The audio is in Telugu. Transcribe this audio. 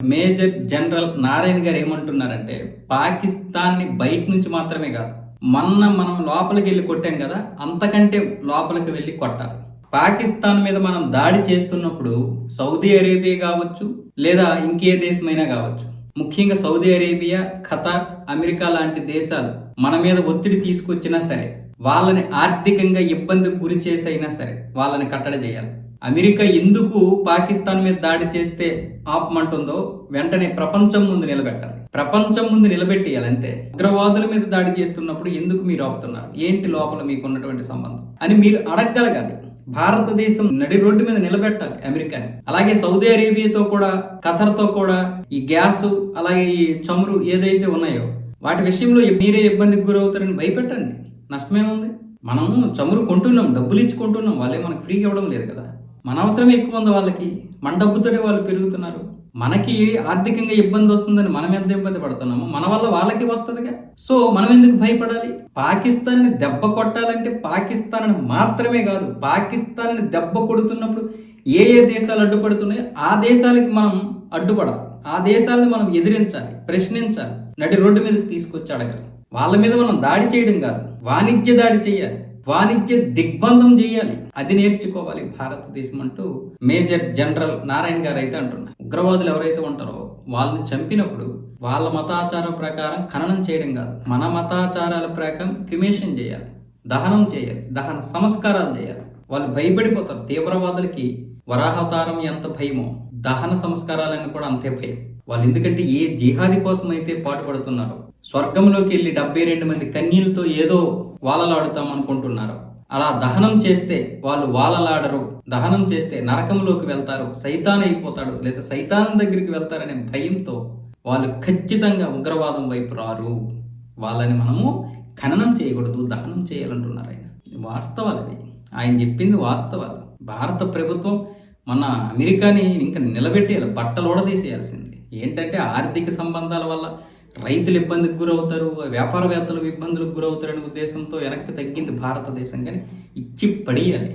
మేజర్ జనరల్ నారాయణ గారు ఏమంటున్నారంటే పాకిస్తాన్ని బయట నుంచి మాత్రమే కాదు మొన్న మనం లోపలికి వెళ్ళి కొట్టాం కదా అంతకంటే లోపలికి వెళ్ళి కొట్టాలి. పాకిస్తాన్ మీద మనం దాడి చేస్తున్నప్పుడు సౌదీ అరేబియా కావచ్చు లేదా ఇంకే దేశమైనా కావచ్చు ముఖ్యంగా సౌదీ అరేబియా ఖతార్ అమెరికా లాంటి దేశాలు మన మీద ఒత్తిడి తీసుకొచ్చినా సరే వాళ్ళని ఆర్థికంగా ఇబ్బందికి గురి చేసైనా సరే వాళ్ళని కట్టడి చేయాలి. అమెరికా ఎందుకు పాకిస్తాన్ మీద దాడి చేస్తే ఆపమంటుందో వెంటనే ప్రపంచం ముందు నిలబెట్టాలి. ప్రపంచం ముందు నిలబెట్టేయాలి అంతే ఉగ్రవాదుల మీద దాడి చేస్తున్నప్పుడు ఎందుకు మీరు ఆపుతున్నారు? ఏంటి లోపల మీకు ఉన్నటువంటి సంబంధం? అని మీరు అడగగలగాలి. భారతదేశం నడి రోడ్డు మీద నిలబెట్టాలి అమెరికాని. అలాగే సౌదీ అరేబియాతో కూడా ఖతర్తో కూడా ఈ గ్యాస్ అలాగే ఈ చమురు ఏదైతే ఉన్నాయో వాటి విషయంలో మీరే ఇబ్బందికి గురవుతారని భయపెట్టండి. నష్టమేముంది? మనం చమురు కొంటున్నాం డబ్బులు ఇచ్చి కొంటున్నాం వాళ్ళే మనకు ఫ్రీగా ఇవ్వడం లేదు కదా. మన అవసరం ఎక్కువ ఉంది వాళ్ళకి. మన డబ్బుతోనే వాళ్ళు పెరుగుతున్నారు. మనకి ఆర్థికంగా ఇబ్బంది వస్తుందని మనం ఎంత ఇబ్బంది పడుతున్నాము మన వల్ల వాళ్ళకి వస్తుందిగా. సో మనం ఎందుకు భయపడాలి? పాకిస్తాన్ని దెబ్బ కొట్టాలంటే పాకిస్తాన్ మాత్రమే కాదు పాకిస్తాన్ని దెబ్బ కొడుతున్నప్పుడు ఏ ఏ దేశాలు అడ్డుపడుతున్నాయో ఆ దేశాలకి మనం అడ్డుపడాలి. ఆ దేశాలను మనం ఎదిరించాలి ప్రశ్నించాలి. నడి రోడ్డు మీదకి తీసుకొచ్చి అడగాలి. వాళ్ళ మీద మనం దాడి చేయడం కాదు వాణిజ్య దాడి చేయాలి. వాణిజ్య దిగ్బంధం చేయాలి. అది నేర్చుకోవాలి. భారతదేశం అంటూ మేజర్ జనరల్ నారాయణ గారు అయితే అంటున్నారు. ఉగ్రవాదులు ఎవరైతే ఉంటారో వాళ్ళని చంపినప్పుడు వాళ్ళ మతాచారం ప్రకారం ఖననం చేయడం కాదు. మన మతాచారాల ప్రకారం క్రిమేషన్ చేయాలి. దహనం చేయాలి. దహన సంస్కారాలు చేయాలి. వాళ్ళు భయపడిపోతారు. తీవ్రవాదులకి వరాహతారం ఎంత భయమో దహన సంస్కారాలని కూడా అంతే భయం. వాళ్ళు ఎందుకంటే ఏ జిహాది కోసం అయితే పాటుపడుతున్నారో స్వర్గంలోకి వెళ్ళి డెబ్బై రెండు మంది కన్యలతో ఏదో వాలలాడుతాం అనుకుంటున్నారు. అలా దహనం చేస్తే వాళ్ళు వాలలాడరు. దహనం చేస్తే నరకంలోకి వెళ్తారు. సైతాన్ అయిపోతాడు. లేదా సైతాన్ దగ్గరికి వెళ్తారనే భయంతో వాళ్ళు ఖచ్చితంగా ఉగ్రవాదం వైపు రారు. వాళ్ళని మనము ఖననం చేయకూడదు దహనం చేయాలంటున్నారు ఆయన. వాస్తవాలు అవి. ఆయన చెప్పింది వాస్తవాలు. భారత ప్రభుత్వం మన అమెరికాని ఇంకా నిలబెట్టేయాలి. బట్టలు ఊడదీసేయాల్సింది ఏంటంటే ఆర్థిక సంబంధాల వల్ల రైతులు ఇబ్బందికి గురవుతారు వ్యాపారవేత్తలు ఇబ్బందులకు గురవుతారనే ఉద్దేశంతో వెనక్కి తగ్గింది భారతదేశం. కానీ ఇచ్చి పడేయాలి